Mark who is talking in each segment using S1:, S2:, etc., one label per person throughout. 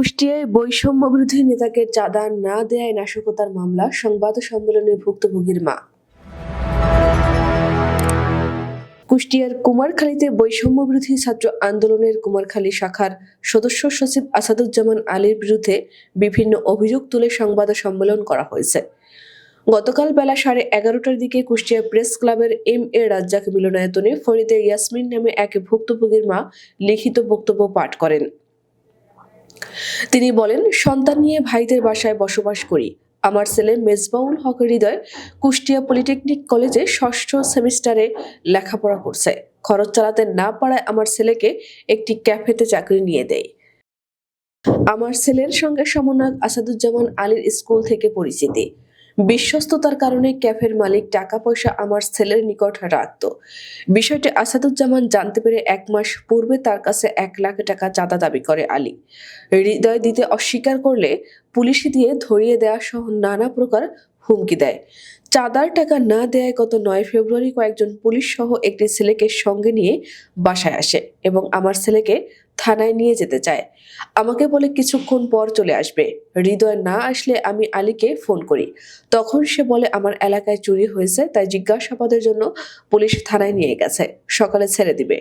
S1: কুষ্টিয়ায় বৈষম্য বিরোধী নেতাকে চাঁদা না দেয়ায় নাশকতার মামলা, সংবাদ সম্মেলনে ভুক্তভোগীর মা। কুষ্টিয়ার কুমারখালীতে বৈষম্য বিরোধী ছাত্র আন্দোলনের কুমারখালী শাখার সদস্য সচিব আসাদুজ্জামান আলীর বিরুদ্ধে বিভিন্ন অভিযোগ তুলে সংবাদ সম্মেলন করা হয়েছে। গতকাল বেলা সাড়ে এগারোটার দিকে কুষ্টিয়া প্রেস ক্লাবের এম এ রাজ্জাক মিলনায়তনে ফরিদে ইয়াসমিন নামে এক ভুক্তভোগীর মা লিখিত বক্তব্য পাঠ করেন। তিনি বলেন, সন্তান নিয়ে ভাইদের বাসায় বসবাস করি। আমার ছেলে মেজবাউল হক হৃদয় কুষ্টিয়া পলিটেকনিক কলেজে ষষ্ঠ সেমিস্টারে লেখাপড়া করছে। খরচ চালাতে না পারায় আমার ছেলেকে একটি ক্যাফেতে চাকরি নিয়ে দেয়। আমার ছেলের সঙ্গে সমন্বয়ক আসাদুজ্জামান আলীর স্কুল থেকে পরিচিতি। বিশ্বস্ততার কারণে ক্যাফের মালিক টাকা পয়সা আমার ছেলের নিকট রাখত। বিষয়টি আসাদুজ্জামান জানতে পেরে এক মাস পূর্বে তার কাছে এক লাখ টাকা চাঁদা দাবি করে আলী। হৃদয় দিতে অস্বীকার করলে পুলিশে দিয়ে ধরিয়ে দেওয়া সহ নানা প্রকার হুমকি দেয়। চাঁদার টাকা না দেয় গত নয় ফেব্রুয়ারি কয়েকজন পুলিশ সহ একটি ছেলেকে সঙ্গে নিয়ে বাসায় আসে এবং আমার ছেলেকে থানায় নিয়ে যেতে চায়। আমাকে বলে কিছুক্ষণ পর চলে আসবে। হৃদয় না আসলে আমি আলীকে ফোন করি। তখন সে বলে, আমার এলাকায় চুরি হয়েছে, তাই জিজ্ঞাসাবাদের জন্য পুলিশ থানায় নিয়ে গেছে। সকালে ছেড়ে দিবে।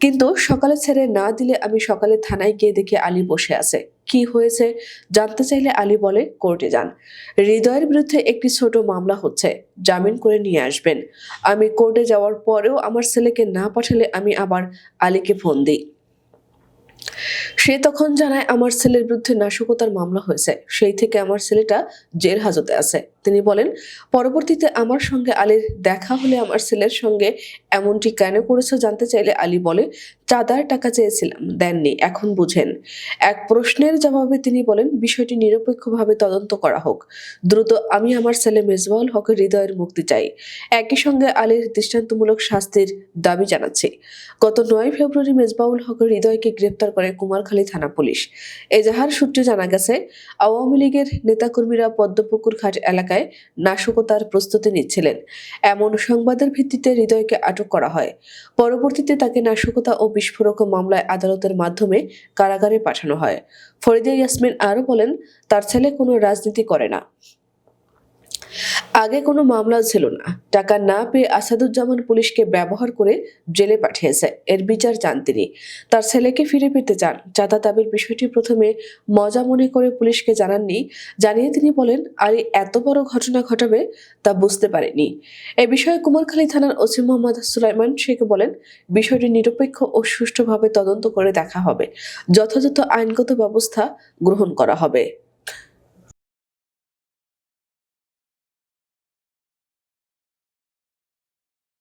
S1: কিন্তু সকালে ছেড়ে না দিলে আমি সকালে থানায় গিয়ে দেখি আলী বসে আছে। কি হয়েছে? জানতে চাইলে আলী বলে, কোর্টে যান। হৃদয়ের বিরুদ্ধে একটি ছোট মামলা হচ্ছে। জামিন করে নিয়ে আসবেন। আমি কোর্টে যাওয়ার পরেও আমার ছেলেকে না পাঠালে আমি আবার আলীকে ফোন দিই। সে তখন জানায়, আমার ছেলের বিরুদ্ধে নাশকতার মামলা হয়েছে। সেই থেকে আমার ছেলেটা জেল হাজতে আছে। তিনি বলেন, পরবর্তীতে আমার সঙ্গে আলীর দেখা হলে আমার ছেলের সঙ্গে এমনটি কেন করেছে জানতে চাইলে আলী বলে, চাঁদার টাকা চেয়েছিলাম, দেননি, এখন বুঝেন। এক প্রশ্নের জবাবে তিনি বলেন, বিষয়টি নিরপেক্ষভাবে তদন্ত করা হোক। দ্রুত আমি আমার ছেলে মেজবাউল হকের হৃদয়ের মুক্তি চাই। একই সঙ্গে আলীর দৃষ্টান্তমূলক শাস্তির দাবি জানাচ্ছি। গত নয় ফেব্রুয়ারি মেজবাউল হকের হৃদয়কে গ্রেপ্তার করে কুমারখালী থানা পুলিশ। এজাহার সূত্রে জানা গেছে, আওয়ামী লীগের নেতাকর্মীরা পদ্মপুকুর ঘাট এলাকায় নাশকতার প্রস্তুতি নিচ্ছিলেন। এমন সংবাদের ভিত্তিতে হৃদয়কে আটক করা হয়। পরবর্তীতে তাকে নাশকতা ও বিস্ফোরক মামলায় আদালতের মাধ্যমে কারাগারে পাঠানো হয়। ফরিদা ইয়াসমিন আরও বলেন, তার ছেলে কোনো রাজনীতি করে না। আগে কোনো মামলাও ছিল না। টাকা না পেয়ে আসাদুজ্জামান পুলিশকে ব্যবহার করে জেলে পাঠিয়েছে। এর বিচার চান তিনি। তার ছেলেকে ফিরে পেতে চান। চাঁদা দাবির বিষয়টি প্রথমে মজা মনে করে পুলিশকে জানাননি। জানিয়ে তিনি বলেন আলী এত বড় ঘটনা ঘটাবে তা বুঝতে পারেনি। এ বিষয়ে কুমারখালী থানার ওসি মোহাম্মদ সুলাইমান শেখ বলেন, বিষয়টি নিরপেক্ষ ও সুষ্ঠুভাবে তদন্ত করে দেখা হবে। যথাযথ আইনগত ব্যবস্থা গ্রহণ করা হবে।